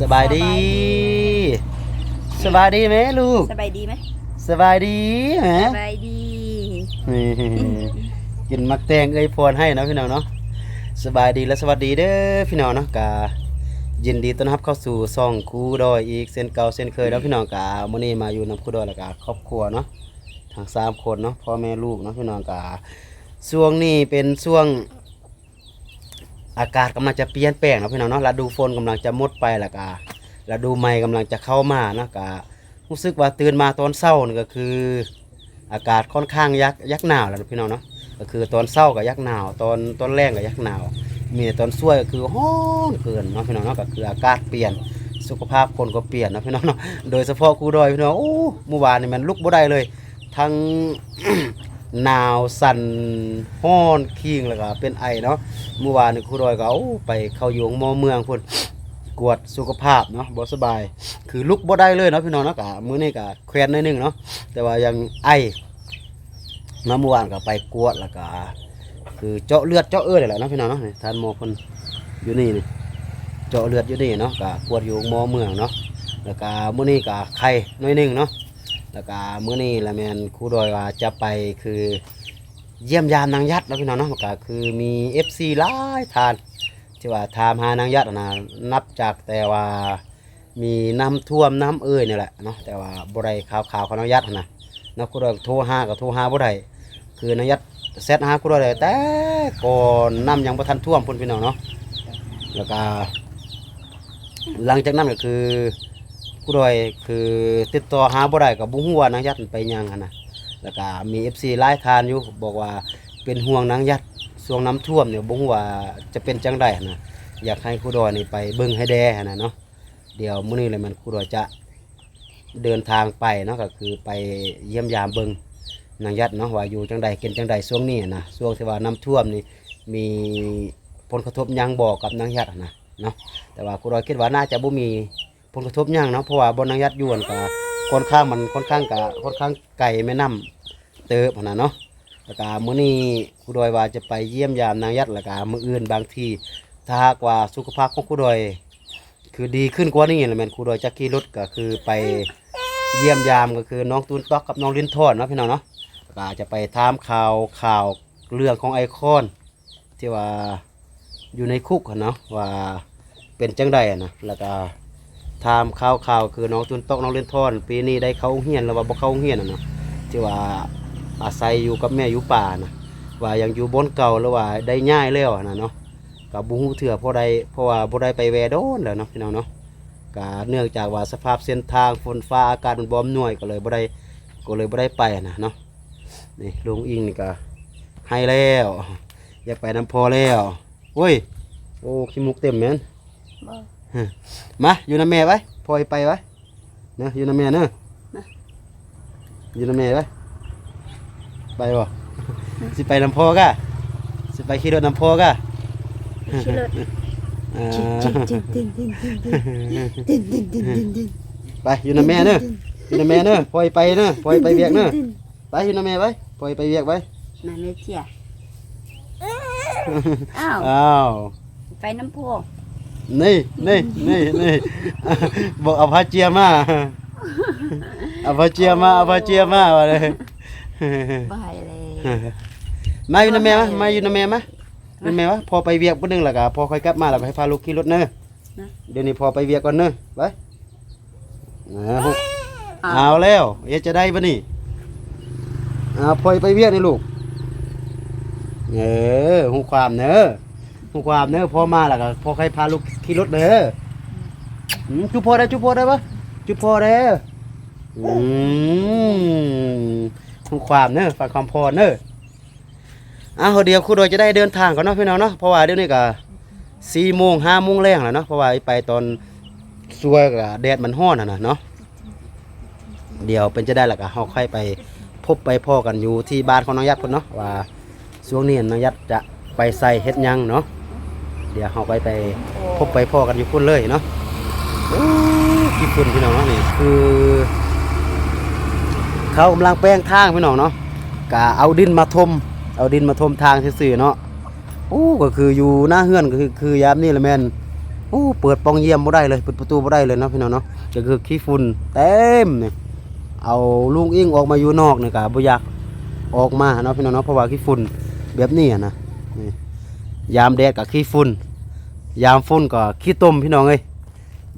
สบายดี สบายดีไหมลูก สบายดีไหมสบายดีไหมสบายดีนี่กินมักแตงเอ้ยพรให้เนาะพี่น้องเนาะสบายดีและสวัสดีเด้อพี่น้องเนาะกายินดีต้อนรับเข้าสู่ซ่องครูดอยอีกเส้นเก่าเส้นเคยแล้วพี่น้องกามื้อนี้มาอยู่นำครูดอยแล้วกาครอบครัวเนาะทั้งสามคนเนาะพ่อแม่ลูกเนาะพี่น้องกาช่วงนี้เป็นช่วง อากาศกำลังจะเปลี่ยนแปลงนะพี่น้องเนาะฤดูฝนกำลังจะหมดไปแล้วกาฤดูใหม่กำลังจะเข้ามาเนาะการู้สึกว่าตื่นมาตอนเช้านี่ก็คือ อากาศค่อนข้างยักยักหนาวแล้วพี่น้องเนาะก็คือตอนเช้าก็ยักหนาว ตอนตอนแรงก็ยักหนาว มีแต่ตอนช่วยก็คือฮ้อนเกินเนาะพี่น้องเนาะก็คืออากาศเปลี่ยนสุขภาพคนก็เปลี่ยนนะพี่น้องเนาะโดยเฉพาะครูดอยพี่น้องโอ้เมื่อวานนี่มันลุกบ่ได้เลย ทั้ง หนาวสั่นฮ้อนคิงแล้วก็เป็นไอเนาะเมื่อวานนี่ครูดอยก็เอาไปเข้ายู่หมอเมืองพุ่นกวดสุขภาพเนาะบ่สบาย คือลุกบ่ได้เลยเนาะพี่น้องเนาะก็มื้อนี้ก็แควนนิดนึงเนาะแต่ว่ายังไอน้ำเมื่อวานก็ไปกวดแล้วก็คือเจาะเลือดเจาะเอื้อแหละเนาะพี่น้องเนาะนี่ท่านหมอคนอยู่นี่นี่เจาะเลือดอยู่นี่เนาะก็กวดอยู่หมอเมืองเนาะแล้วก็มื้อนี้ก็ไข่น้อยหนึงเนาะ แล้วก็มื้อนี้ละแมนครูดอยว่าจะไปคือเยี่ยมยามนางยัดเนาะพี่น้องเนาะก็คือมี FC หลายทานที่ว่าถามหานางยัดนะนับจากแต่ว่ามีน้ำท่วมน้ำเอ้ยนี่แหละเนาะแต่ว่าบ่ได้ข่าวข่าวของนางยัดอะนะนะกูได้โทรหาก็โทรหาบ่ได้คือนายยัดเซตหากูได้แต่ก่อนน้ำยังบ่ทันท่วมพุ่นพี่น้องเนาะแล้วก็หลังจากนั้นก็คือ กูได้คือติดต่อหาบ่ได้ก็บ่ฮู้ว่านางยัดมันไปยังหั่นนะแล้วก็มี FC หลายทานอยู่บอกว่าเป็นห่วงนางยัดช่วงน้ำท่วมเนี่ยบ่ฮู้ว่าจะเป็นจังไดหั่นนะอยากให้ครูดอยนี่ไปเบิ่งให้แด่หั่นนะเนาะเดี๋ยวมื้อนี้เลยมันครูดอยจะเดินทางไปเนาะก็คือไปเยี่ยมยามเบิงนางยัดเนาะว่าอยู่จังใดกินจังใดช่วงนี้นะช่วงที่ว่าน้ำท่วมนี่มีผลกระทบหยังบอกกับนางยัดนะเนาะแต่ว่าครูรอยคิดว่าน่าจะบ่มี ผลกระทบหยังเนาะเพราะว่าบนนางยัดยวนก็ค่อนข้างมันค่อนข้างกะค่อนข้างไกลแม่น้ำเติบนะเนาะแล้วก็มื้อนี้ครูรอยว่าจะไปเยี่ยมยามนางยัดแล้วก็มื้ออื่นบางทีถ้าหากว่าสุขภาพของครูรอย คือดีขึ้นกว่านี้แหละแม่นครูดอยจักขี่รถก็คือไปเยี่ยมยามก็คือน้องตูนต๊อกกับน้องลินทอนเนาะพี่น้องเนาะก็จะไปถามข่าวข่าวเรื่องของไอคอน ที่ว่าอยู่ในคุกเนาะว่าเป็นจังใดนะแล้วก็ ถามข่าวข่าวคือน้องตูนต๊อกน้องเลินทอน ปีนี้ได้เข้าโรงเรียนหรือว่าบ่เข้าโรงเรียนอะเนาะที่ว่าอาศัยอยู่กับแม่อยู่ป่านะว่ายังอยู่บนเก่าหรือว่าได้ย้ายแล้วนะเนาะกับบุหูเถื่อเพราะใดเพราะว่าบ่ได้ไปแวโดนแล้วเนาะพี่น้องเนาะก็เนื่องจากว่าสภาพเส้นทางฝนฟ้าอากาศมันบ่อมหน่วยก็เลยบ่ได้ก็เลยบ่ได้ไปนะเนาะนี่ลุงอิงนี่ก็ให้แล้ว อยากไปน้ำพอแล้วโอ้ยโอ้ขี้มุกเต็มแม่น มาอยู่น้ำแม่ไว้พลอยไปไว้เนาะอยู่น้ำแม่เนาะอยู่น้ำแม่ไว้ไปบ่สิไปน้ำพอกะสิไปขี่รถน้ำพอกะขี่รไปอยู่น้ำแม่เนาะอยู่น้ำแม่เนาะพอยไปเนาะพอยไปเวียกเนาะไปอยู่น้ำแม่ไว้พลอยไปเวียกไว้มาเลเจียอ้าวอ้าวไปน้ำพอ นี่นี่นี่นี่บอกเอาพาเจียมาเอาพาเจียมาเอาพาเจียมาว่าเลยบายเลยมาอยู่น้ำแม่มะมาอยู่น้ำแม่มะน้ำแม่วะพอไปเวียกปุ่นนึงแล้วก็พอค่อยกลับมาแล้วก็ให้พาลูกขี่รถเนอะเดี๋ยวนี้พอไปเวียกก่อนเนอะไปนะฮุเอาแล้วเอะจะได้ปะนี่เอาพลอยไปเวียกนี่ลูกเออหูความเนอะหูความเนอะพอมาแล้วก็พอใครพาลูกขี่รถเด้ออืมจุบพอได้จุบพอได้ปะจุบพอได้ออืมหูความเนอะฝากความพอเนอะเอาเดี๋ยวครูโดยจะได้เดินทางก่อนเนาะพี่น้องเนาะเพราะว่าเดี๋ยวนี้ก็สี่โมงห้าโมงแรงแล้วเนาะเพราะว่าไปตอนสวยกับแดดมันร้อนอะนะเนาะเดี๋ยวเป็นจะได้และก็เฮาค่อยไปพบไปพ่อกันอยู่ที่บ้านของน้องยัดพุ่นเนาะว่าช่วงนี้น้องยัดจะไปใส่เฮ็ดหยังเนาะเดี๋ยวเฮาไปไปพบไปพ่อกันอยู่พุ่นเลยเนาะโอ้ที่พุ่นพี่น้องเนาะนี่คือ เขากำลังแปลงทางพี่น้องเนาะกะเอาดินมาทม เอาดินมาทมทางซื่อๆเนาะโอ้ก็คืออยู่หน้าเฮือนก็คือคือยามนี่แหละแม่นโอ้เปิดปองเยี่ยมบ่ได้เลยเปิดประตูบ่ได้เลยเนาะพี่น้องเนาะก็คือขี้ฝุ่นเต็มนี่เอาลุงอิงออกมาอยู่นอกนี่ก็บ่อยากออกมาเนาะพี่น้องเนาะเพราะว่าขี้ฝุ่นแบบนี้อะนะนี่ยามแดดก็ขี้ฝุ่น ยามฝนก็ขี้ต้มพี่น้องเอ้ย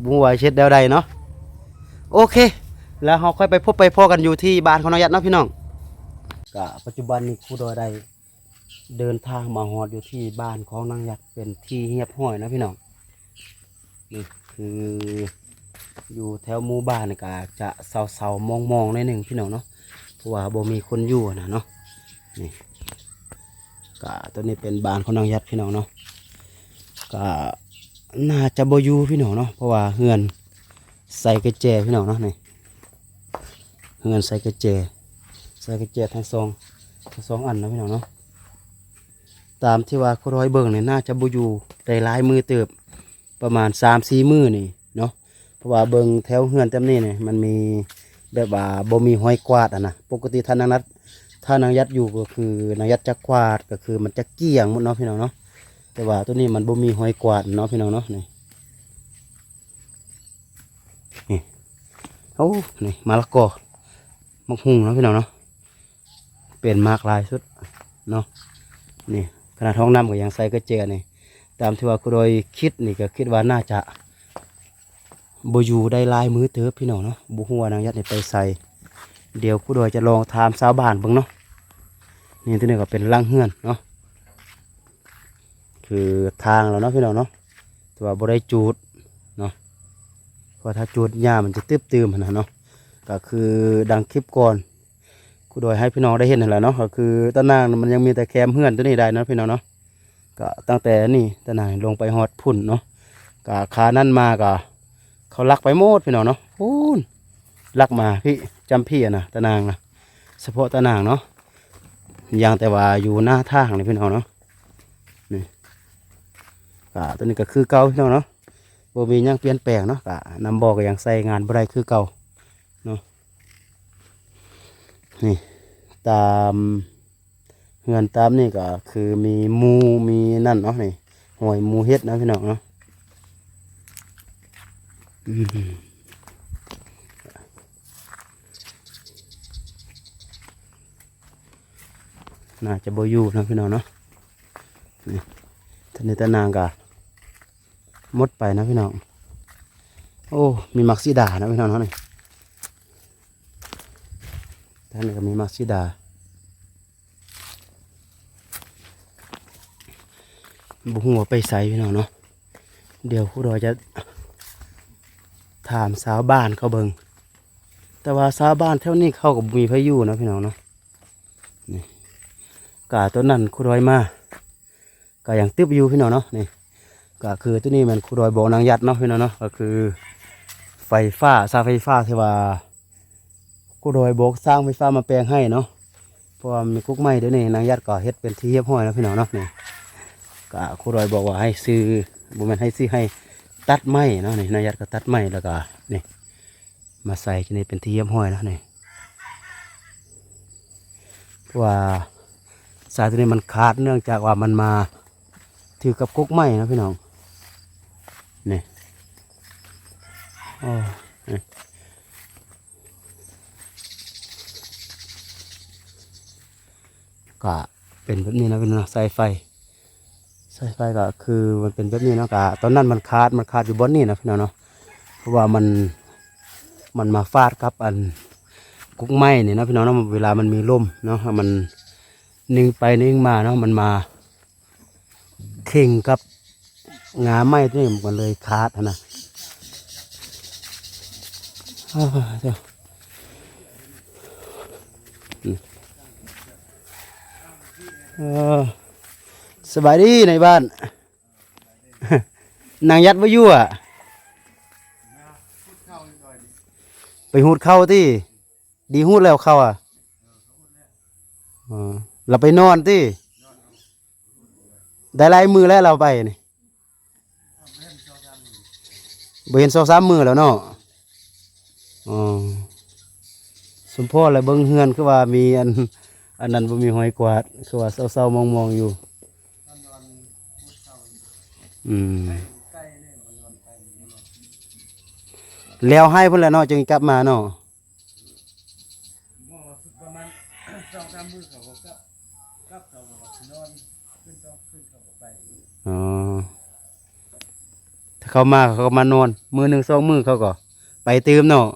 บ่ว่าเช็ดแนวใดเนาะโอเค แล้วเราค่อยไปพบไปพ่อกันอยู่ที่บ้านของน้องยัดเนาะพี่น้องก็ปัจจุบันนี้ครูดอยได้เดินทางมาฮอดอยู่ที่บ้านของนางยัดเป็นที่เงียบห้อยนะพี่น้องนี่คืออยู่แถวหมู่บ้านนี่ก็จะเศร้าๆมองๆหนิดหนึ่งพี่น้องเนาะเพราะว่าบ่มีคนอยู่นะเนาะนี่ก็ตัวนี้เป็นบ้านของนางยัดพี่น้องเนาะ ก็น่าจะบอยู่พี่น้องเนาะเพราะว่าเฮือนใส่กระแจพี่น้องเนาะนี่เฮือนใส่กระแจใส่กระแจทั้งสองทั้งสองอันนะพี่น้องเนาะตามที่ว่าคร้อยเบิ่งเนี่ยน่าจะบอยู่ได้หลายมือเติบประมาณสามสี่มือนี่เนาะเพราะว่าเบิงแถวเฮือนเต็มนี่เนี่ยมันมีแบบว่าบ่มีห้อยกวาดอะนะปกติท่านนางนัดถ้านางยัดอยู่ก็คือนางยัดจะกวาดก็คือมันจะเกี่ยงหมดเนาะพี่น้องเนาะ แต่ว่าตัวนี้มันบ่มีหอยกวาดเนาะพี่น้องเนาะนี่นี่โอ้นี่มะละกอมักหุงเนาะพี่น้องเนาะเป็นมากลายสุดเนาะนี่ขนาดท้องน้ำก็ยังใส่กระเจยนี่ตามที่ว่าครูโดยคิดนี่ก็คิดว่าน่าจะบอยู่ได้ลายมือเติบพี่น้องเนาะบุหัวนางยัดนี่ไปใส่ เดี๋ยวครูโดยจะลองถามชาวบ้านเบิ่งเนาะนี่ที่นี่ก็เป็นร่างเฮือนเนาะ คือทางแล้วเนาะพี่น้องเนาะแต่ว่าบ่ได้จูดเนาะเพราะถ้าจูดหญ้ามันจะตึบตืมนะเนาะก็คือดังคลิปก่อนครูโดยให้พี่น้องได้เห็นนั่นแหละเนาะก็คือตะนางมันยังมีแต่แคมเฮือนตัวนี้ได้นะพี่น้องเนาะก็ตั้งแต่นี่ตะนายลงไปฮอดพุ่นเนาะกะขานั่นมาก็เขาลักไปโมดพี่น้องเนาะพูนลักมาพี่จำพี่อะนะตะนางนะเฉพาะตะนางเนาะยังแต่ว่าอยู่หน้าทางนี่พี่น้องเนาะ กะตัวนี้ก็คือเก่าพี่น้องเนาะบ่มียังเปลี่ยนแปลงเนาะกะนำบอกก็ยังใส่งานบ่ได้คือเก่าเนาะนี่ตามเฮือนตามนี่ก็คือมีมูมีนั่นเนาะนี่หอยมูเฮ็ดนะพี่น้องเนาะน่าจะบ่อยู่นะพี่น้องเนาะ นี่ท่านนี้ตานางกะมดไปนะพี่น้อง โอ้ มีมักซิดานะพี่น้องเนาะนี่ท่านนี้ก็มีมักซิดาบุหัวไปใส่พี่น้องเนาะ เดี๋ยวครูดอยจะถามสาวบ้านเขาเบิงแต่ว่าสาวบ้านแถวนี้เขากับมีพายุนะพี่น้องเนาะ นี่กาตัวนั้นครูดอยมา ก็ยังตึบอยู่พี่น้องเนาะนี่ก็คือตัวนี้มันครูดอยบอกนางยัดเนาะพี่น้องเนาะก็คือ ไฟฟ้าสร้างไฟฟ้าที่ว่าคูดอยบอกสร้างไฟฟ้ามาแปลงให้เนาะเพราะมีกุ๊กไม้ดี๋ยนี้นางยัดก็เฮ็ดเป็นที่เรียบร้อยแล้วพี่น้องเนาะนี่ก็ครูรอยบอกว่าให้ซื้อบุแมนให้ซื้อให้ตัดไม้เนาะนี่นายยัดก็ตัดไม้แล้วก็นี่มาใส่ที่นี่เป็นที่เยียมห้อยแล้วนี่ว่าสายตัวนี้มันขาดเนื่องจากว่ามันมา ถือกับกุ๊กไม้นะพี่น้องนี่โอ้นี่ก็เป็นแบบนี้นะพี่น้องสายไฟสายไฟก็คือมันเป็นแบบนี้เนาะกะตอนนั้นมันขาดมันขาดอยู่บนนี่นะพี่น้องเนาะเพราะว่ามันมันมาฟาดกับอันกุ๊กไม้เนี่เนะพี่น้องเนาะเวลามันมีลมเนาะมันนิ่งไปนิ่งมาเนาะมันมา เข่งกับงาไม้ตัวนี้มันเลยขาดนะเจ้าสบายดีในบ้าน นางยัดไว้ยู่อะไปหูดเข้าที่ดีหูดแล้วเข้าอะเราไปนอนที่ ได้หลายมือแล้วเราไปนี่บ่เห็นสองสามือแล้วเนาะอ๋อสมพ่อเลยเบิ้งเฮือนคือว่ามีอันอันนั้นบ่มีหอยกวาดคือว่าเศร้าๆมองๆอยู่อืมแล้วให้เพิ่นแล้วเนาะจึงกลับมาเนาะ อ๋อถ้าเขามาเขาก็มานอน มือหนึ่งสองมือเขาก็ ไปตืมเนาะ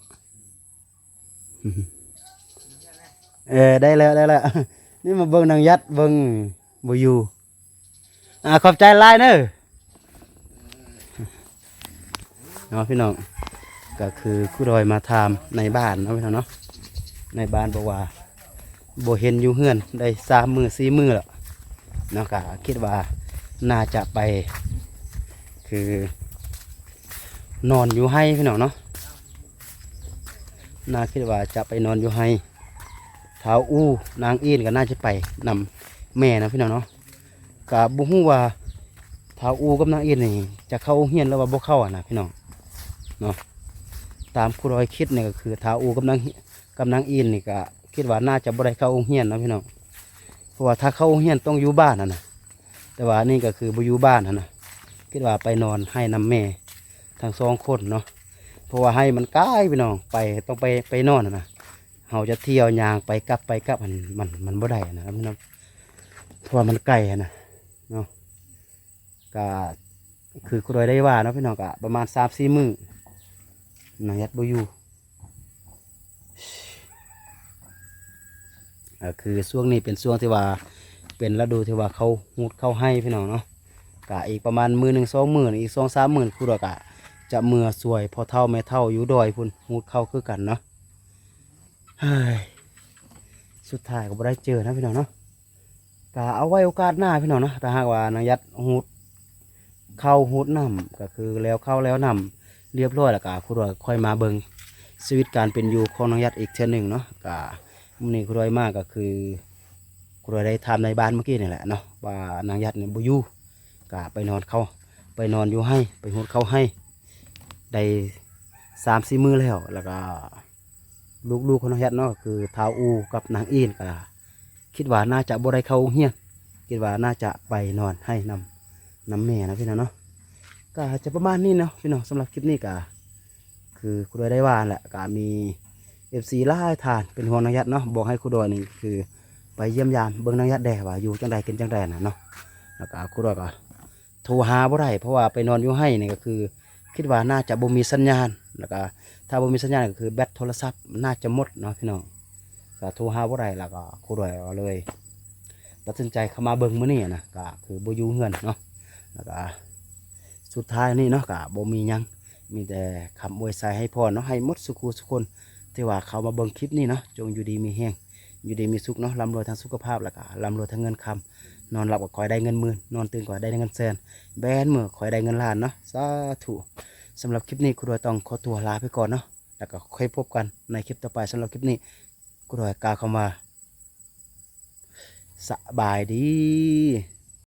เออได้แล้วได้แล้วนี่มาเบิ่งนางยัดเบิ่งบอยู่อ่าขอบใจหลายเด้อเนาะพี่น้องก็คือครูดอยมาทามในบ้านเนาะพี่น้องเนาะในบ้านบอกว่าบ่เห็นอยู่เฮือนได้สามมือสี่มือแล้วเนาะก็คิดว่า น่าจะไป คือ นอนอยู่ให้พี่น้องเนาะน่าคิดว่าจะไปนอนอยู่ให้เท้าอู้นางอินก็น่าจะไปนำแม่นะพี่น้องเนาะกะบุฮู้ว่าเท้าอู้กับนางอินนี่จะเข้าเฮียนแล้วว่าบ่เข้าอะนะพี่น้องเนาะตามครูรอยคิดเนี่ยก็คือเท้าอู้กับนางกับนางอินนี่ก็คิดว่าน่าจะบ่ได้เข้าเฮียนนะพี่น้องเพราะว่าถ้าเข้าเฮียนต้องอยู่บ้านนะนะ แต่ว่านี่ก็คือบ่อยู่บ้านนะนะคิดว่าไปนอนให้นำแม่ทั้งสองคนเนาะเพราะว่าให้มันใกล้พี่น้องไปต้องไปไปนอนนะนะเราจะเที่ยวยางไปกลับไปกลับมันมันมันบ่ได้นะพี่น้องเพราะว่ามันไกลนะเนาะก็คือคุยได้ว่าเนาะพี่น้องก็ประมาณสามสี่มือนังยัดบอยู่ก็คือช่วงนี้เป็นช่วงที่ว่า เป็นฤดูที่ว่าเขาหูดเข้าให้พี่น้องเนาะก็อีกประมาณมือหนึ่งสองหมื่นอีกสองสามหมื่นคุยกะ จะเมื่อสวยพอเท่าไม่เท่าอยู่ดอยพุ่นหูดเข้าคือกันเนาะเฮ้ยสุดท้ายก็บ่ได้เจอนะพี่น้องเนาะก็เอาไว้โอกาสหน้าพี่น้องเนาะถ้าหากว่านางยัดหูดเข้าหูดน้ำก็คือแล้วเข้าแล้วน้ำเรียบร้อยแล้วก็คุณรอยค่อยมาเบิงชีวิตการเป็นอยู่ของนางยัดอีกเช่นหนึ่งเนาะก็มื้อนี้คุณรอยมากก็คือ คุณรอยได้ทำในบ้านเมื่อกี้นี่แหละเนาะว่านางยัดเนี่ยบ่อยู่ก็ไปนอนเขาไปนอนอยู่ให้ไปหูดเขาให้ได้สามสี่มือแล้วแล้วก็ลูกๆของน้องเฮ็ดเนาะคือท้าอูกับนางอินก็คิดว่าน่าจะบ่ได้เข้าเฮียนคิดว่าน่าจะไปนอนให้นำนำแม่นะพี่น้องเนาะก็จะประมาณนี้เนาะพี่น้องสำหรับคลิปนี้ก็คือครูดอยได้ว่าแหละก็มีเอฟซีล่าทานเป็นห่วงนางยัดเนาะบอกให้ครูดอยนี่คือ ไปเยี่ยมยามเบิ่งนางยัดแด่ว่าอยู่จังใดกินจังใดน่ะเนาะแล้วก็ครูดอยก็โทรหาบ่ได้เพราะว่าไปนอนอยู่ให้นี่ก็คือ คิดว่าน่าจะบ่มีสัญญาณแล้วก็ถ้าบ่มีสัญญาณก็คือแบตโทรศัพท์น่าจะหมดเนาะพี่น้องก็โทรหาบ่ได้แล้วก็ครูดอยเอาเลยตัดสินใจเข้ามาเบิ่งมื้อนี้นะก็คือบ่อยู่เฮือนเนาะแล้วก็สุดท้ายนี่เนาะก็บ่มีหยังมีแต่คำอวยใส่ให้พรเนาะให้หมดสุขุสุคนที่ว่าเขามาเบิ่งคลิปนี้เนาะจงอยู่ดีมีแฮง อยู่ดีมีสุขเนาะร่ำรวยทางสุขภาพแล้วก็ร่ำรวยทางเงินคำนอนหลับก็คอยได้เงินหมื่นนอนตื่นก็ได้เงินแสนแบนมือคอยได้เงินล้านเนาะสาธุสำหรับคลิปนี้คุณดอยต้องขอตัวลาไปก่อนเนาะแล้วก็ค่อยพบกันในคลิปต่อไปสำหรับคลิปนี้คุณดอยกล่าวคำว่าสบายดี